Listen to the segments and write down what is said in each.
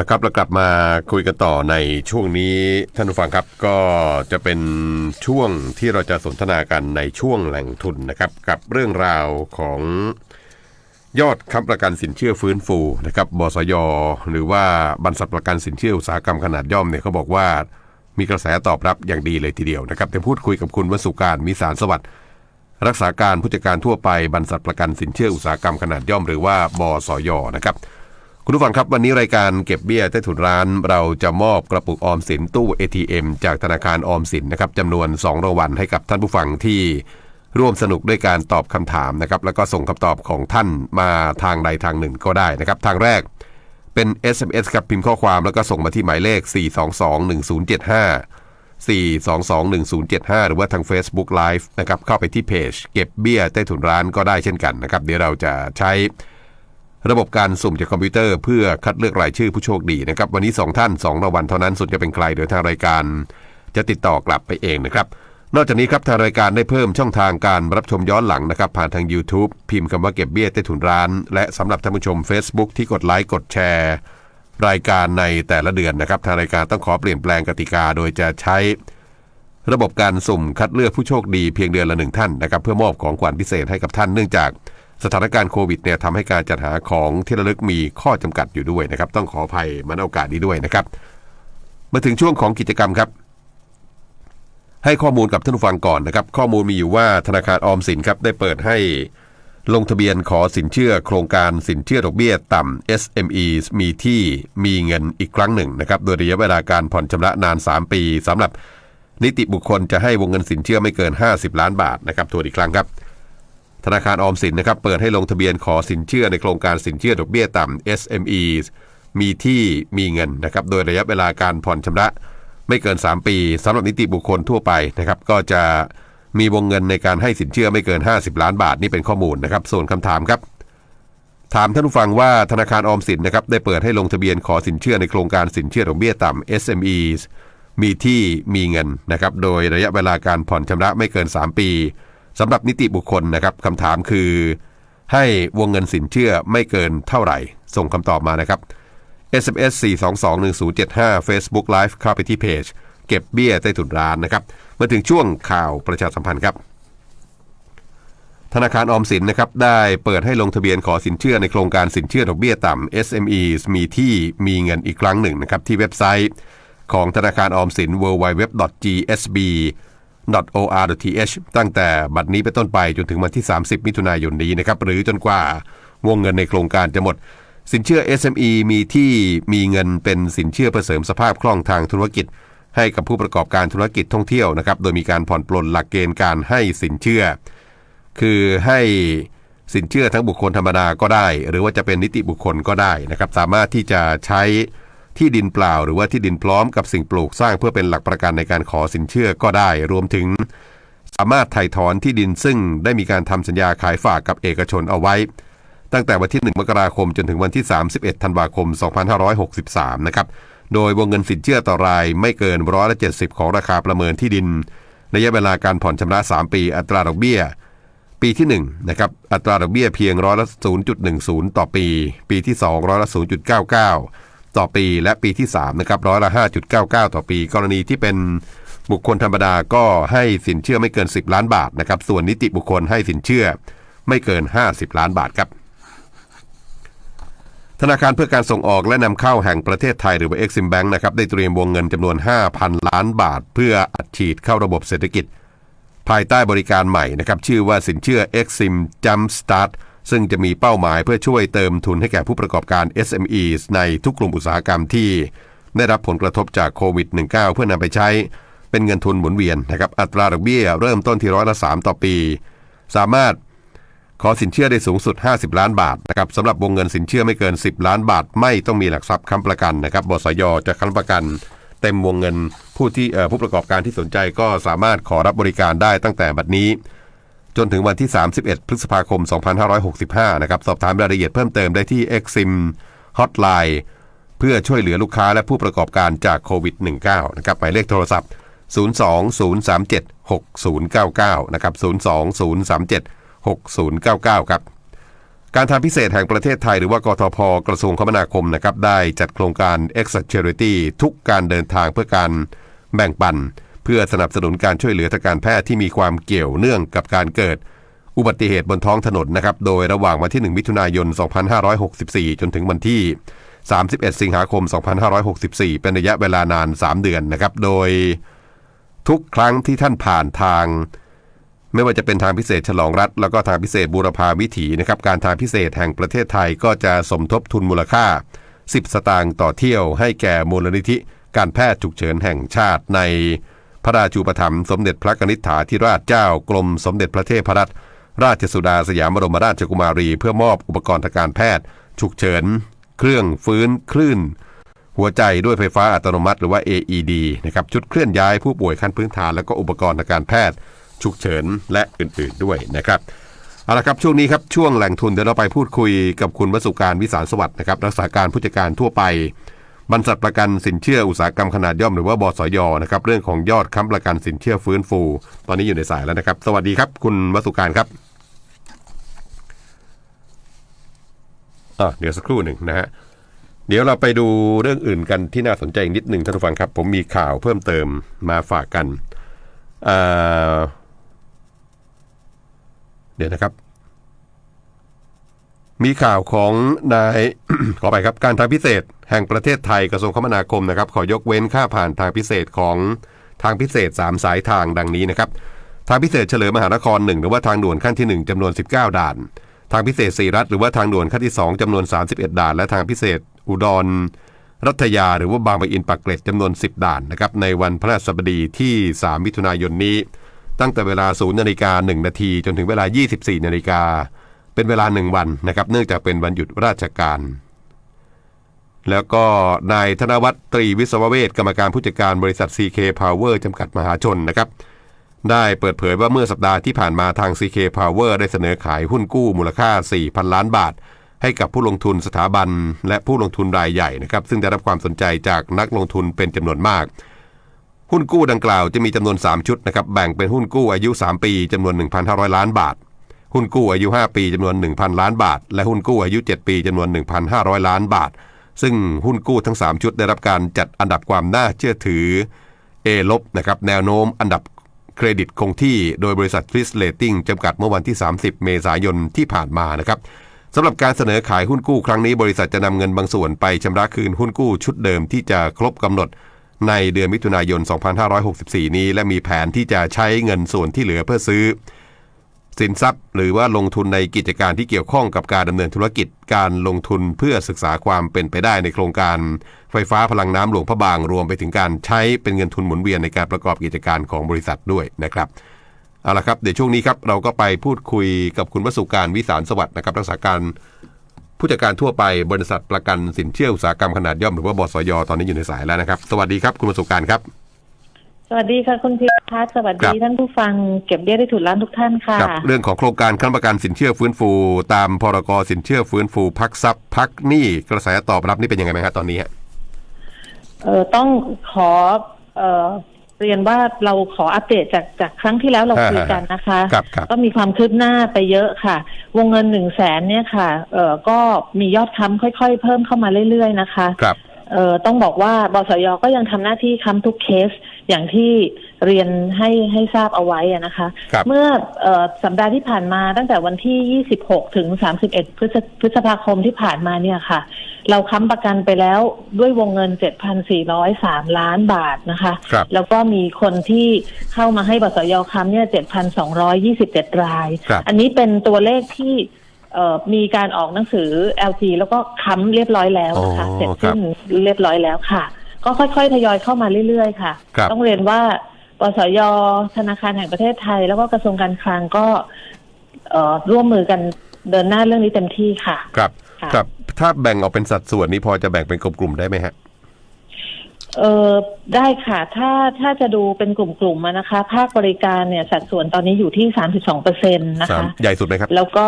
นะครับเรากลับมาคุยกันต่อในช่วงนี้ท่านผู้ฟังครับก็จะเป็นช่วงที่เราจะสนทนากันในช่วงแหล่งทุนนะครับ กับเรื่องราวของยอดค้ำประกันสินเชื่อฟื้นฟูนะครับบสย หรือว่าบรรษัทประกันสินเชื่ออุตสาหกรรมขนาดย่อมเนี่ยเขาบอกว่ามีกระแสตอบรับอย่างดีเลยทีเดียวนะครับแต่พูดคุยกับคุณวสุการมิสารสวัสดิ์รักษาการผู้จัดการทั่วไปบรรษัทประกันสินเชื่ออุตสาหกรรมขนาดย่อม หรือว่าบสยนะครับ คุณผู้ฟังครับวันนี้รายการเก็บเบี้ยใต้ถุนร้าน เราจะมอบกระปุกออมสินตู้ ATM จากธนาคารออมสินนะครับจำนวน 2 รางวัลให้กับท่านผู้ฟังที่ร่วมสนุกด้วยการตอบคำถามนะครับแล้วก็ส่งคำตอบของท่านมาทางใดทางหนึ่งก็ได้นะครับ ทางแรกเป็น SMS ครับพิมพ์ข้อความแล้วก็ส่งมาที่หมายเลข 4221075 4221075 หรือว่าทาง Facebook Live นะครับเข้าไปที่เพจเก็บเบี้ยใต้ถุนร้านก็ได้เช่นกันนะครับเดี๋ยวเราจะใช้ ระบบการสุ่มจากคอมพิวเตอร์เพื่อคัดเลือกรายชื่อผู้โชคดีนะครับ วันนี้ 2 ท่าน2รางวัลเท่านั้นส่วนจะเป็นใครเดี๋ยวทางรายการ จะติดต่อกลับไปเองนะครับ นอกจากนี้ครับทางรายการได้เพิ่มช่องทางการรับชมย้อนหลังนะครับ ผ่านทาง YouTube พิมพ์คำว่าเก็บเบี้ยใต้ถุนร้าน และสำหรับท่านผู้ชม Facebook ที่กดไลค์กดแชร์ รายการในแต่ละเดือนนะครับทางรายการต้องขอเปลี่ยนแปลงกติกา โดยจะใช้ ระบบการสุ่มคัดเลือกผู้โชคดีเพียงเดือนละหนึ่งท่านนะครับเพื่อมอบของขวัญพิเศษให้กับท่านเนื่องจาก สถานการณ์โควิดเนี่ยทำให้การจัดหาของที่ระลึกมีข้อจำกัดอยู่ด้วยนะครับ ต้องขออภัยมาณโอกาสนี้ด้วยนะครับ มาถึงช่วงของกิจกรรมครับ ให้ข้อมูลกับท่านผู้ฟังก่อนนะครับ ข้อมูลมีอยู่ว่าธนาคารออมสินครับได้เปิดให้ลงทะเบียนขอสินเชื่อโครงการสินเชื่อดอกเบี้ยต่ำ SME มีที่มีเงินอีกครั้งหนึ่งนะครับ โดยระยะเวลาการผ่อนชำระนาน 3 ปีสำหรับนิติบุคคลจะให้วงเงินสินเชื่อไม่เกิน 50 ล้านบาทนะครับทวนอีกครั้งครับ ธนาคารออมสินนะครับเปิดให้ลงทะเบียนขอสินเชื่อในโครงการสินเชื่อดอกเบี้ยต่ำ SME มีที่มีเงินนะครับโดยระยะเวลาการผ่อนชำระไม่เกิน 3 ปีสำหรับนิติบุคคลทั่วไปนะครับก็จะมีวงเงินในการให้สินเชื่อไม่เกิน 50 ล้านบาทนี่เป็นข้อมูลนะครับ ส่วนคำถามครับ ถามท่านผู้ฟังว่าธนาคารออมสินนะครับได้เปิดให้ลงทะเบียนขอสินเชื่อในโครงการสินเชื่อดอกเบี้ยต่ำ SME มีที่มีเงินนะครับโดยระยะเวลาการผ่อนชำระไม่เกิน 3 ปี สำหรับนิติบุคคลนะครับคำถามคือ ให้วงเงินสินเชื่อไม่เกินเท่าไหร่ ส่งคำตอบมานะครับ SMS 4221075 Facebook Live เข้าไปที่เพจ เก็บเบี้ยใต้ถุนร้านนะครับมาถึงช่วงข่าวประชาสัมพันธ์ครับ ธนาคารออมสินนะครับได้เปิดให้ลงทะเบียนขอสินเชื่อในโครงการสินเชื่อดอกเบี้ยต่ำ SME มีที่มีเงินอีกครั้งหนึ่งนะครับที่เว็บไซต์ของธนาคารออมสิน www.gsb or.th ตั้งแต่บัดนี้เป็นต้นไปจนถึงวันที่ 30 มิถุนายนนี้นะครับหรือจนกว่าวงเงินในโครงการจะหมด สินเชื่อ SME มีที่มีเงินเป็นสินเชื่อเพื่อเสริมสภาพคล่องทางธุรกิจ ให้กับผู้ประกอบการธุรกิจท่องเที่ยวนะครับโดยมีการผ่อนปลนหลักเกณฑ์การให้สินเชื่อ คือให้สินเชื่อทั้งบุคคลธรรมดาก็ได้ หรือว่าจะเป็นนิติบุคคลก็ได้นะครับสามารถที่จะใช้ ที่ดินเปล่าหรือว่าที่ดินพร้อมกับสิ่งปลูกสร้างเพื่อเป็นหลักประกันในการขอสินเชื่อก็ได้ รวมถึง สามารถไถ่ถอนที่ดินซึ่งได้มีการทำสัญญาขายฝากกับเอกชนเอาไว้ ตั้งแต่วันที่ 1 มกราคมจนถึงวันที่ 31 ธันวาคม 2563 นะครับ โดยวงเงินสินเชื่อต่อรายไม่เกินร้อยละ70 ของราคาประเมินที่ดินระยะเวลาการผ่อนชำระ 3 ปี อัตราดอกเบี้ย ปีที่1นะครับอัตราดอกเบี้ยเพียงร้อยละ0.10 ต่อปี ปีที่2ร้อยละ0.99 ต่อปีและปีที่3นะครับร้อยละ 5.99 ต่อปี กรณีที่เป็นบุคคลธรรมดาก็ให้สินเชื่อไม่เกิน 10 ล้านบาทนะครับ ส่วนนิติบุคคลให้สินเชื่อไม่เกิน 50 ล้านบาทครับ ธนาคารเพื่อการส่งออกและนำเข้าแห่งประเทศไทยหรือว่า Exim Bank นะครับได้เตรียมวงเงินจำนวน 5,000 ล้านบาท เพื่ออัดฉีดเข้าระบบเศรษฐกิจ ภายใต้บริการใหม่นะครับชื่อว่าสินเชื่อ Exim Jump Start ซึ่งจะมีเป้าหมายเพื่อช่วยเติมทุนให้แก่ผู้ประกอบการ SMEs ในทุกกลุ่มอุตสาหกรรมที่ ได้รับผลกระทบจากโควิด -19 เพื่อนำไปใช้ เป็นเงินทุนหมุนเวียนนะครับอัตราดอกเบี้ยเริ่มต้นที่ร้อยละ3ต่อปี สามารถขอสินเชื่อได้สูงสุด 50 ล้านบาทนะครับสำหรับวงเงินสินเชื่อไม่เกิน 10 ล้านบาท ไม่ต้องมีหลักทรัพย์ค้ำประกันนะครับบสยจะค้ำประกัน เต็มวงเงินผู้ที่ผู้ประกอบการที่สนใจก็สามารถขอรับบริการได้ตั้งแต่บัดนี้ จนถึงวันที่ 31 พฤษภาคม 2565 นะครับ สอบถามรายละเอียดเพิ่มเติมได้ที่ Exim Hotline เพื่อช่วยเหลือลูกค้าและผู้ประกอบการจากโควิด -19 นะครับ หมายเลขโทรศัพท์ 020376099 นะครับ 020376099 ครับ การทางพิเศษแห่งประเทศไทยหรือว่ากทพกระทรวงคมนาคมนะครับ ได้จัดโครงการ e x a Charity ทุกการเดินทางเพื่อการแบ่งปัน เพื่อสนับสนุนการช่วยเหลือทางการแพทย์ที่มีความเกี่ยวเนื่องกับการเกิด อุบัติเหตุบนท้องถนนนะครับโดยระหว่างวันที่ 1 มิถุนายน 2564 จนถึงวันที่ 31 สิงหาคม 2564 เป็นระยะเวลานาน 3 เดือนนะครับโดยทุกครั้งที่ท่านผ่านทาง ไม่ว่าจะเป็นทางพิเศษฉลองรัฐ แล้วก็ทางพิเศษบูรพาวิถีนะครับการทางพิเศษแห่งประเทศไทยก็จะสมทบทุนมูลค่า 10 สตางค์ต่อเที่ยวให้แก่มูลนิธิ การแพทย์ฉุกเฉินแห่งชาติใน พระราชูปถัมภ์สมเด็จพระกนิษฐาธิราชเจ้ากรมสมเด็จพระเทพรัตนราชสุดาสยามบรมราชกุมารี เพื่อมอบอุปกรณ์ทางการแพทย์ ฉุกเฉิน เครื่องฟื้นคลื่น หัวใจด้วยไฟฟ้าอัตโนมัติ หรือว่า AED นะครับชุดเคลื่อนย้ายผู้ป่วยขั้นพื้นฐาน แล้วก็อุปกรณ์ทางการแพทย์ ฉุกเฉินและอื่นๆด้วยนะครับเอาละครับช่วงนี้ครับช่วงแหล่งทุนเดี๋ยวเราไปพูดคุยกับคุณวสุการวิสารสวัสดิ์นะครับรักษาการผู้จัดการทั่วไป บรรษัทประกันสินเชื่ออุตสาหกรรมขนาดย่อมหรือว่าบสยนะครับเรื่องของยอดค้ำประกันสินเชื่อฟื้นฟู ตอนนี้อยู่ในสายแล้วนะครับ สวัสดีครับ คุณวสุการครับอะเดี๋ยวสักครู่หนึ่งนะฮะเดี๋ยวเราไปดูเรื่องอื่นกันที่น่าสนใจอีกนิดหนึ่งท่านผู้ฟังครับ ผมมีข่าวเพิ่มเติมมาฝากกันอ่าเดี๋ยวนะครับ มีข่าวของนายขอไปครับการทางพิเศษ แห่งประเทศไทยกระทรวงคมนาคมนะครับ ขอยกเว้นค่าผ่านทางพิเศษของทางพิเศษ 3 สายทางดังนี้นะครับ ทางพิเศษเฉลิมมหานคร 1 หรือว่าทางด่วนขั้นที่ 1จำนวน 19 ด่าน ทางพิเศษสีรัฐหรือว่าทางด่วนขั้นที่ 2จำนวน 31 ด่าน และทางพิเศษอุดร รัตยา หรือว่าบางปะอินปากเกร็ดจำนวน 10 ด่านนะครับในวันพฤหัสบดีที่ 3 มิถุนายนนี้ ตั้งแต่เวลา 0นาฬิกา1นาทีจนถึงเวลา 24นาฬิกา เป็นเวลา1วันนะครับ เนื่องจากเป็นวันหยุดราชการ แล้วก็นายธนวัฒน์ตรีวิศวเวศกรรมการผู้จัดการบริษัท CK Power จำกัดมหาชนนะครับ ได้เปิดเผยว่าเมื่อสัปดาห์ที่ผ่านมาทาง CK Power ได้เสนอขายหุ้นกู้มูลค่า 4,000 ล้านบาท ให้กับผู้ลงทุนสถาบัน และผู้ลงทุนรายใหญ่นะครับ ซึ่งได้รับความสนใจจากนักลงทุนเป็นจำนวนมากหุ้นกู้ดังกล่าวจะมีจำนวน 3 ชุดนะครับ แบ่งเป็นหุ้นกู้อายุ 3 ปีจำนวน 1,500 ล้านบาท หุ้นกู้อายุ 5 ปีจำนวน 1,000 ล้านบาท และหุ้นกู้อายุ 7 ปีจำนวน 1,500 ล้านบาท ซึ่งหุ้นกู้ทั้ง 3 ชุดได้รับการจัดอันดับความน่าเชื่อถือ A ลบนะครับแนวโน้มอันดับเครดิตคงที่โดยบริษัท f i s r a t i n g จำกัดเมื่อวันที่ 30 เมษายนที่ผ่านมานะครับสำหรับการเสนอขายหุ้นกู้ครั้งนี้บริษัทจะนำเงินบางส่วนไปชำระคืนหุ้นกู้ชุดเดิมที่จะครบกำหนดในเดือนมิถุนายน 2564 นี้ และมีแผนที่จะใช้เงินส่วนที่เหลือเพื่อซื้อ สินทรัพย์ หรือว่าลงทุนในกิจการที่เกี่ยวข้องกับการดำเนินธุรกิจ การลงทุนเพื่อศึกษาความเป็นไปได้ในโครงการ ไฟฟ้าพลังน้ำหลวงพระบางรวมไปถึงการใช้เป็นเงินทุนหมุนเวียนในการประกอบกิจการของบริษัทด้วยนะครับเอาละครับเดี๋ยวช่วงนี้ครับเราก็ไปพูดคุยกับคุณวสุการวิสารสวัสดิ์นะครับรักษาการผู้จัดการทั่วไปบริษัทประกันสินเชื่ออุตสาหกรรมขนาดย่อมหรือว่าบสยตอนนี้อยู่ในสายแล้วนะครับ สวัสดีครับคุณวสุการครับ สวัสดีค่ะคุณพิพัฒน์สวัสครัดีบท่านผู้ฟังเก็บเบี้ยได้ถูกร้านทุกท่านค่ะครับเรื่องของโครงการค้ำประกันสินเชื่อฟื้นฟู ตามพรกสินเชื่อฟื้นฟู พักทรัพย์พักหนี้กระแสตอบรับนี่เป็นยังไงไหมครับตอนนี้ฮะเออต้องขอเอ่อเรียนว่าเราขออัปเดตจากจากครั้งที่แล้วเราอ่าคุยกันนะคะครับครับก็มีความคืบหน้าไปเยอะค่ะ วงเงินหนึ่งแสนเนี่ยค่ะเออก็มียอดค้ำค่อย ๆ เพิ่มเข้ามาเรื่อย ๆ นะคะครับเอ่อต้องบอกว่าบสยก็ยังทำหน้าที่ค้ำทุกเคส อย่างที่เรียนให้ให้ทราบเอาไว้อะนะคะครับเมื่อเออสัปดาห์ที่ผ่านมาตั้งแต่วันที่ 26 ถึง 31พฤษพฤษภาคมที่ผ่านมาเนี่ยค่ะ เราค้ำประกันไปแล้วด้วยวงเงิน 7,403 ล้านบาทนะคะครับแล้วก็มีคนที่เข้ามาให้บสยค้ำเนี่ย 7,227 รายครับอันนี้เป็นตัวเลขที่เอ่อมีการออกหนังสือ LG แล้วก็ค้ำเรียบร้อยแล้วนะคะอ๋อเสร็จสิ้นเรียบร้อยแล้วค่ะ ก็ค่อยๆทยอยเข้ามาเรื่อยๆค่ะ ครับต้องเรียนว่าปสยธนาคารแห่งประเทศไทย แล้วก็กระทรวงการคลังก็เอ่อร่วมมือกันเดินหน้าเรื่องนี้เต็มที่ค่ะ ครับค่ะ ครับ ถ้าแบ่งออกเป็นสัดส่วนนี้พอจะแบ่งเป็นกลุ่มๆได้ไหมฮะ เออได้ค่ะ ถ้าถ้าจะดูเป็นกลุ่มๆอะนะคะ ภาคบริการเนี่ยสัดส่วนตอนนี้อยู่ที่ 32เปอร์เซ็นต์นะสามคะ ใหญ่สุดไหมครับ แล้วก็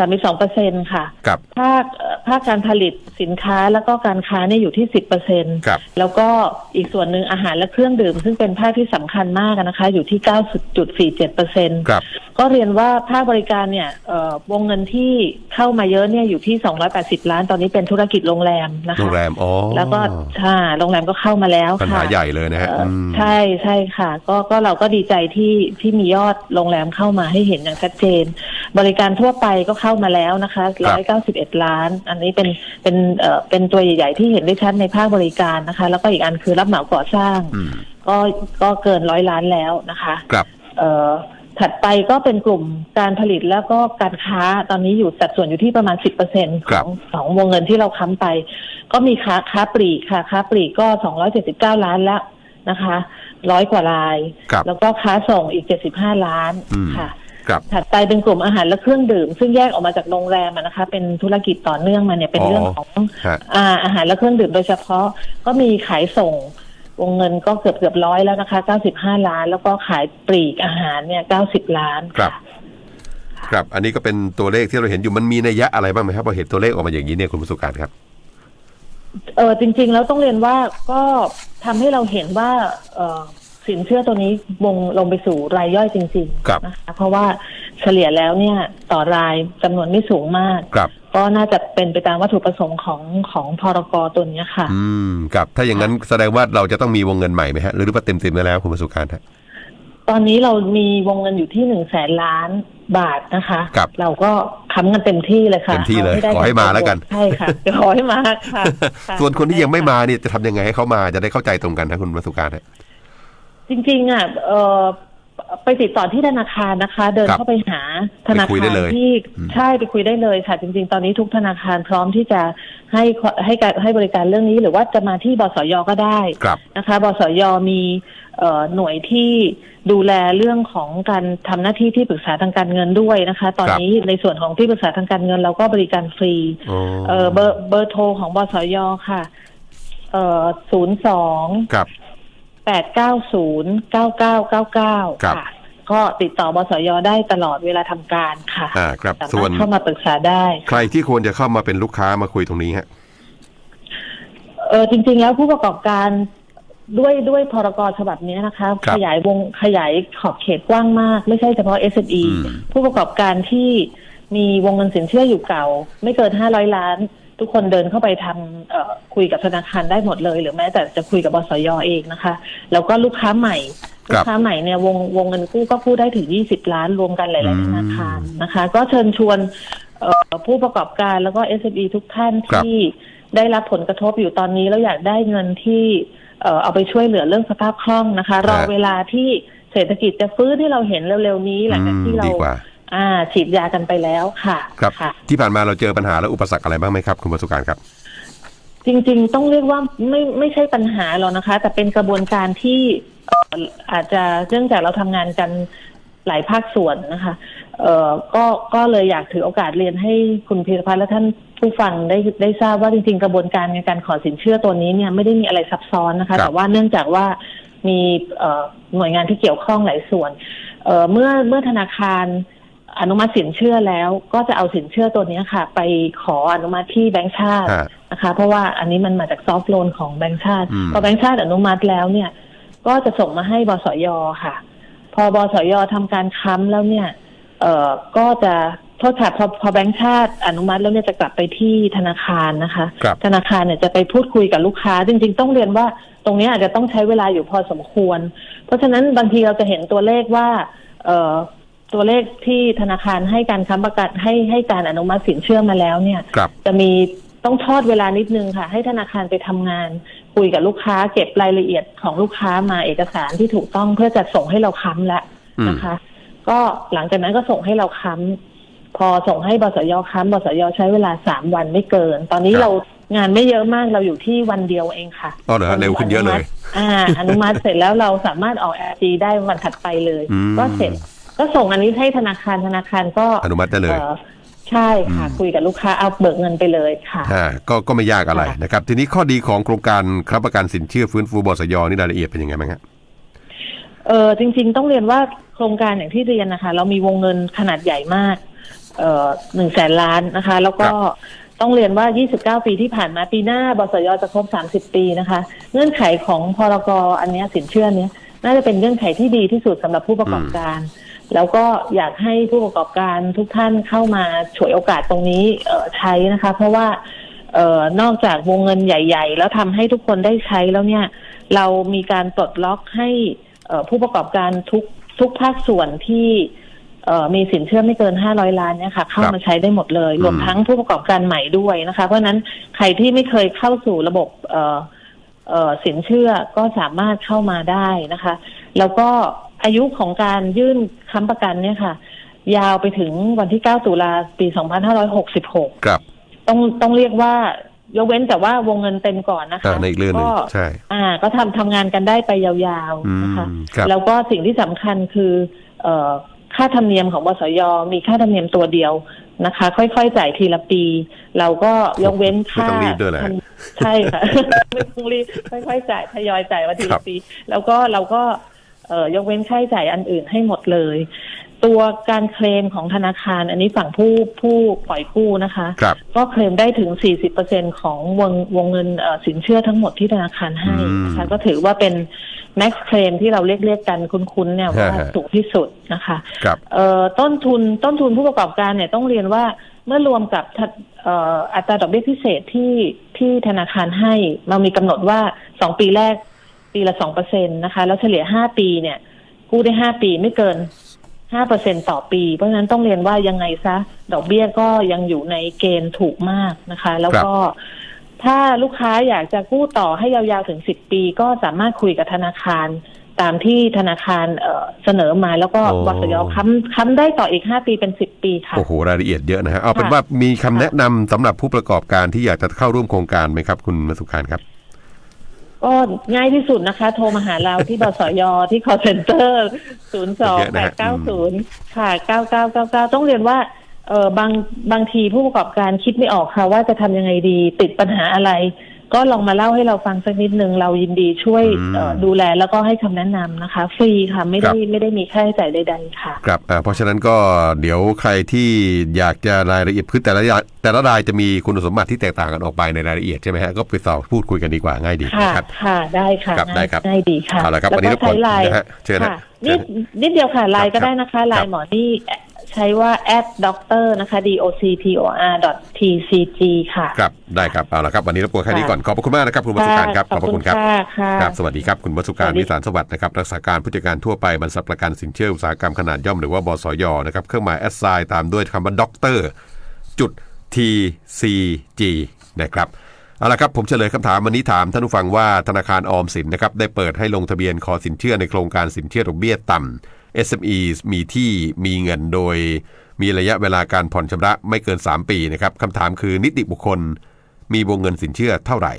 32เปอร์เซ็นต์ค่ะ ครับ ภาคเอ่อภาคการผลิตสินค้าแล้วก็การค้าเนี่ยอยู่ที่สิบเปอร์เซ็นครับ แล้วก็อีกส่วนหนึ่งอาหารและเครื่องดื่ม ซึ่งเป็นภาคที่สำคัญมากอะนะคะ อยู่ที่เก้าจุดสี่เจ็ดเปอร์เซ็นครับกก็เรียนว่าภาคบริการเนี่ยเอ่อวงเงินที่เข้ามาเยอะเนี่ยอยู่ที่280ล้านตอนนี้เป็นธุรกิจโรงแรมนะคะโรงแรมอ๋อแล้วก็ใช่โรงแรมก็เข้ามาแล้วปัญหาค่ะใหญ่เลยนะฮะเอ่ออมใช่ใช่ค่ะ ก็ก็เราก็ดีใจที่ที่มียอดโรงแรมเข้ามาให้เห็นอย่างชัดเจน บริการทั่วไปก็เข้ามาแล้วนะคะ191ล้าน อันนี้เป็นเป็นเอ่อเป็นตัวใหญ่ๆที่เห็นได้ชัดในภาคบริการนะคะ แล้วก็อีกอันคือรับเหมาก่อสร้าง อืมก็ก็เกินร้อยล้านแล้วนะคะครับ เอ่อถัดไปก็เป็นกลุ่มการผลิตแล้วก็การค้าตอนนี้อยู่สัดส่วนอยู่ที่ประมาณ10%เปอร์เซ็นครัขบองของวงเงินที่เราค้ำไป ก็มีค้าค้าปลีกค่ะค้าปลีกก็279ล้านแล้วนะคะร้อยกว่าราย ครับ แล้วก็ค้าส่งอีก 75 ล้านอืม ค่ะครับ ถัดไปเป็นกลุ่มอาหารและเครื่องดื่ม ซึ่งแยกออกมาจากโรงแรมอะนะคะ เป็นธุรกิจต่อเนื่องมาเนี่ยเป็นเรื่องของฮะอาอาหารและเครื่องดื่มโดยเฉพาะก็มีขายส่งวงเงินก็เกือบเกือบร้อยแล้วนะคะ 95 ล้าน แล้วก็ขายปลีกอาหารเนี่ย 90 ล้านครับ ครับ อันนี้ก็เป็นตัวเลขที่เราเห็นอยู่มันมีนัยยะอะไรบ้างไหมครับพอเห็นตัวเลขออกมาอย่างนี้เนี่ยคุณประสบการณ์ครับเออจริง ๆ แล้วต้องเรียนว่าก็ทำให้เราเห็นว่า เออ สินเชื่อตัวนี้วงลงไปสู่รายย่อยจริงครับๆนะคะเพราะว่าเฉลี่ยแล้วเนี่ยต่อรายจำนวนไม่สูงมาก ครับ ก็น่าจะเป็นไปตามวัตถุประสงค์ของของพรกตัวเนี้ยค่ะ อืมครับ ถ้าอย่างนั้นแสดงว่าเราจะต้องมีวงเงินใหม่ไหมฮะ หรือว่าเต็มเต็มๆไปแล้วคุณประสบการณ์ฮะ ตอนนี้เรามีวงเงินอยู่ที่หนึ่งแสนล้านบาทนะคะ ครับเราก็ค้ำกันเต็มที่เลยค่ะเต็มที่เลยาได้ขอให้มาแล้วกัน ใช่ค่ะขอให้มาค่ะค่ะส่วนคนที่ยังไม่มาเนี่ยจะทำยังไงให้เขามาจะได้เข้าใจตรงกันนะคุณประสบการณ์ฮะ จริง ๆอะเออไปติดต่อที่ธนาคารนะคะ เดินครับเข้าไปหาธนาไปคุยคาได้รเลยที่อืมใช่ไปคุยได้เลยค่ะ จริง ๆ ตอนนี้ทุกธนาคารพร้อมที่จะให้ให้การให้บริการเรื่องนี้ หรือว่าจะมาที่บสยก็ได้ครับนะคะบสยมีเอ่อหน่วยที่ดูแลเรื่องของการทำหน้าที่ที่ปรึกษาทางการเงินด้วยนะคะ ตอนครับนี้ในส่วนของที่ปรึกษาทางการเงินเราก็บริการฟรีอ๋อเออเบอร์เบอร์โทรของบสยค่ะเอ่อศูนย์สองครับ แปดเก้าศูนย์เก้าเก้าเก้าเก้าครับ ค่ะ ก็ติดต่อบสยได้ตลอดเวลาทำการค่ะอ่าครับสาส่วมารนถเข้ามาปรึกษาได้ ใครที่ควรจะเข้ามาเป็นลูกค้ามาคุยตรงนี้ฮะ เออจริง ๆ แล้วผู้ประกอบการด้วยด้วยพรกฉบับนี้นะคะ ครับขยายวงขยายขอบเขตกว้างมาก ไม่ใช่เฉพาะ SME อืม ผู้ประกอบการที่มีวงเงินสินเชื่ออยู่เก่า ไม่เกิน 500 ล้าน ทุกคนเดินเข้าไปทำเอ่อคุยกับธนาคารได้หมดเลย หรือแม้แต่จะคุยกับบสยเองนะคะ แล้วก็ลูกค้าใหม่ครัลูบกค้าใหม่เนี่ยวงวงเงินกู้ก็กู้ได้ถึง 20 ล้านรวมกันหอืลายมๆธนาคารนะคะ ก็เชิญชวนเอ่อผู้ประกอบการแล้วก็ SME ทุกท่านครับที่ได้รับผลกระทบอยู่ตอนนี้แล้วอยากได้เงินที่เอ่อเอาไปช่วยเหลือเรื่องสภาพคล่องนะคะ รอฮะเวลาที่เศรษฐกิจจะฟื้นที่เราเห็นเร็วๆนี้หลังจากที่เราดีกว่า อ่า ฉีดยากันไปแล้วค่ะครับค่ะ ที่ผ่านมาเราเจอปัญหาและอุปสรรคอะไรบ้างไหมครับ คุณประสบการณ์ครับ จริง ๆ ต้องเรียกว่าไม่ไม่ใช่ปัญหาหรอกนะคะ แต่เป็นกระบวนการที่เอ่ออาจจะเนื่องจากเราทำงานกันหลายภาคส่วนนะคะเอ่อก็ก็เลยอยากถือโอกาสเรียนให้คุณพีรพัฒน์และท่านผู้ฟังได้ได้ทราบว่าจริงๆ กระบวนการในการขอสินเชื่อตัวนี้เนี่ยไม่ได้มีอะไรซับซ้อนนะครัคะบแต่ว่าเนื่องจากว่ามีเอ่อหน่วยงานที่เกี่ยวข้องหลายส่วนเอ่อเมื่อเมื่อธนาคาร อนุมัติสินเชื่อแล้ว ก็จะเอาสินเชื่อตัวนี้ค่ะ ไปขออนุมัติที่แบงก์ชาติฮะนะคะ เพราะว่าอันนี้มันมาจากซอฟท์โลนของแบงก์ชาติอืมพอแบงก์ชาติอนุมัติแล้วเนี่ย ก็จะส่งมาให้บสยค่ะ พอบสยทำการค้ำแล้วเนี่ย เอ่อก็จะโทษค่ะพอพอแบงก์ชาติอนุมัติแล้วเนี่ยจะกลับไปที่ธนาคารนะคะครับธนาคารเนี่ยจะไปพูดคุยกับลูกค้า จริง ๆ ต้องเรียนว่าตรงนี้อาจจะต้องใช้เวลาอยู่พอสมควร เพราะฉะนั้นบางทีเราจะเห็นตัวเลขว่า เอ่อ ตัวเลขที่ธนาคารให้การค้ำประกันให้ให้การอนุมัติสินเชื่อมาแล้วเนี่ย ครับ จะมีต้องทอดเวลานิดนึงค่ะ ให้ธนาคารไปทำงาน คุยกับลูกค้า เก็บรายละเอียดของลูกค้ามาเอกสารที่ถูกต้องเพื่อจะส่งให้เราค้ำแล้วอืม นะคะ ก็หลังจากนั้นก็ส่งให้เราค้ำพอส่งให้บสยค้ำบสยใช้เวลาสามวันไม่เกิน ตอนนี้ครับ เรางานไม่เยอะมากเราอยู่ที่วันเดียวเองค่ะ อ๋อเหรอฮะเร็วขึ้นเยอะเลย อ่า อนุมัติเสร็จแล้วเราสามารถออกแอร์จีได้วันถัดไปเลย อืม ก็เสร็จ ก็ส่งอันนี้ให้ธนาคารธนาคารก็อนุมัติได้เลยอ่อใช่ค่ะอืมคุยกับลูกค้าเอาเบิกเงินไปเลยค่ะอ่าก็ก็ไม่ยากอะไรค่ะนะครับ ทีนี้ข้อดีของโครงการครับประกันสินเชื่อฟื้นฟูบสยนี่รายละเอียดเป็นยังไงบ้างฮะเออจริง ๆ ต้องเรียนว่าโครงการอย่างที่เรียนนะคะ เรามีวงเงินขนาดใหญ่มากเอ่อหนึ่งแสนล้านนะคะ แล้วก็ครับต้องเรียนว่า 29 ปีที่ผ่านมาปีหน้าบสยจะครบ 30 ปีนะคะ เงื่อนไขของพรกอันเนี้ยสินเชื่อเนี้ยน่าจะเป็นเงื่อนไขที่ดีที่สุดสำหรับผู้ประกอบการเพ แล้วก็อยากให้ผู้ประกอบการทุกท่านเข้ามาฉวยโอกาสตรงนี้เอ่อใช้นะคะ เพราะว่าเอ่อนอกจากวงเงินใหญ่ ๆ แล้วทำให้ทุกคนได้ใช้แล้วเนี่ย เรามีการปลดล็อกให้เอ่อผู้ประกอบการทุกทุกภาคส่วนที่เอ่อมีสินเชื่อไม่เกิน500ล้านเนี่ยค่ะเข้ามาใช้ได้หมดเลย รวมทั้งผู้ประกอบการใหม่ด้วยนะคะ เพราะฉะนั้นใครที่ไม่เคยเข้าสู่ระบบเอ่อเอ่อสินเชื่อก็สามารถเข้ามาได้นะคะ แล้วก็ อายุของการยื่นค้ำประกันเนี่ยค่ะ ยาวไปถึงวันที่ 9 ตุลาปี 2566 ครับ ต้องต้องเรียกว่ายกเว้นแต่ว่าวงเงินเต็มก่อนนะคะอ่าในอีกเรื่องหนึ่งก็ใช่อ่า ก็ทำทำงานกันได้ไปยาวอืมๆนะคะครับแล้วก็สิ่งที่สำคัญคือเอ่อค่าธรรมเนียมของบสยมีค่าธรรมเนียมตัวเดียวนะคะ ค่อยๆจ่ายทีละปี เราก็ยกเว้นค่าไม่ต้องรีบด้วยแหละธรรมใช่ค่ะไม่ต้องรีบค่อยๆจ่ายทยอยจ่ายวันทีครัละบปี แล้วก็เราก็เอ่อ ยกเว้นค่าใช้จ่ายอันอื่นให้หมดเลย ตัวการเคลมของธนาคาร อันนี้ฝั่งผู้ผู้ปล่อยกู้นะคะครับก็เคลมได้ถึง 40%ของวงวงเงินเอ่อสินเชื่อทั้งหมดที่ธนาคารให้นะคะก็ถือว่าเป็น max claim ที่เราเรียกเรียกๆกันคุ้นๆเนี่ยว่าฮะสูงที่สุดนะคะครับเอ่อต้นทุนต้นทุนผู้ประกอบการเนี่ยต้องเรียนว่าเมื่อรวมกับทะเอ่ออัตราดอกเบี้ยพิเศษที่ที่ธนาคารให้ เรามีกำหนดว่าสองปีแรก ปีละสองเปอร์เซ็นตนะคะ แล้วเฉลี่ยห้าปีเนี่ยกู้ได้ห้าปีไม่เกินห้าเปอร์เซ็นต่อปี เพราะฉะนั้นต้องเรียนว่ายังไงซะ ดอกเบี้ยก็ยังอยู่ในเกณฑ์ถูกมากนะคะ แล้วก็ถ้าลูกค้าอยากจะกู้ต่อให้ยาวๆถึงสิบปี ก็สามารถคุยกับธนาคารตามที่ธนาคารเอ่อเสนอมาแล้วก็โอ้บสยค้ำค้ำได้ต่ออีกห้าปีเป็นสิบปีค่ะ โอ้โห รายละเอียดเยอะนะฮะเอาเป็นค่ะว่ามีคำแนะนำสำหรับผู้ประกอบการที่อยากจะเข้าร่วมโครงการไหมครับ คุณมาสุขานครับ ก็ง่ายที่สุดนะคะ โทรมาหาเราที่บสยที่ call center 0 2 8 9 0ค่ะ9999ต้องเรียนว่าเออบางบางทีผู้ประกอบการคิดไม่ออกค่ะว่าจะทำยังไงดีติดปัญหาอะไร ก็ลองมาเล่าให้เราฟังสักนิดนึงเรายินดีช่วยอืม เอ่อดูแลแล้วก็ให้คำแนะนำนะคะ ฟรีค่ะไม่ได้ไม่ได้มีค่าใช้จ่ายใดๆค่ะ ครับอ่าเพราะฉะนั้นก็เดี๋ยวใครที่อยากจะรายละเอียดคือแต่ละรายแต่ละรายจะมีคุณสมบัติที่แตกต่างกันออกไปในรายละเอียดใช่ไหมฮะก็ไปสอบพูดคุยกันดีกว่าง่ายดีค่ะ นะครับ ค่ะ ได้ค่ะครับได้ครับ ง่ายดีค่ะเอาละครับแล้ววันนี้ก็รบกวนใช้ไลน์นะฮะเชิญนะค่ะเชินิญดนิดเดียวค่ะไลน์ครัก็บได้นะคะไลครัน์บหมอนี่ ใช้ว่า at doctor นะคะ d o c t o r dot t c g ค่ะ ครับได้ครับเอาละครับวันนี้รบกวนแค่นี้ก่อนขอบพระคุณมากนะครับคุณวสุการครับขอบพระคุณครับค่ะค่ะครับสวัสดีครับคุณวสุการสวัสดีวิสารสวัสดิ์นะครับรักษาการผู้จัดการทั่วไปบรรษัทประกันสินเชื่ออุตสาหกรรมขนาดย่อมหรือว่าบสยนะครับเครื่องหมายแอดไซน์ตามด้วยคำว่าด็อกเตอร์จุด TCG นะครับเอาละครับผมเฉลยคำถามวันนี้ถามท่านผู้ฟังว่าธนาคารออมสินนะครับได้เปิดให้ลงทะเบียนขอสินเชื่อในโครงการสินเชื่อดอกเบี้ยต่ำ SME มีที่มีเงินโดย มีระยะเวลาการผ่อนชำระไม่เกิน 3 ปีนะครับคำถามคือนิติบุคคล มีวงเงินสินเชื่อเท่าไหร่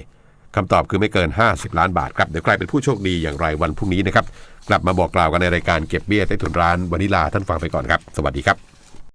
คำตอบคือไม่เกิน 50 ล้านบาทครับ เดี๋ยวใครเป็นผู้โชคดีอย่างไรวันพรุ่งนี้นะครับ กลับมาบอกกล่าวกันในรายการเก็บเบี้ยใต้ถุนร้านวันนี้ลาท่านฟังไปก่อนครับ สวัสดีครับ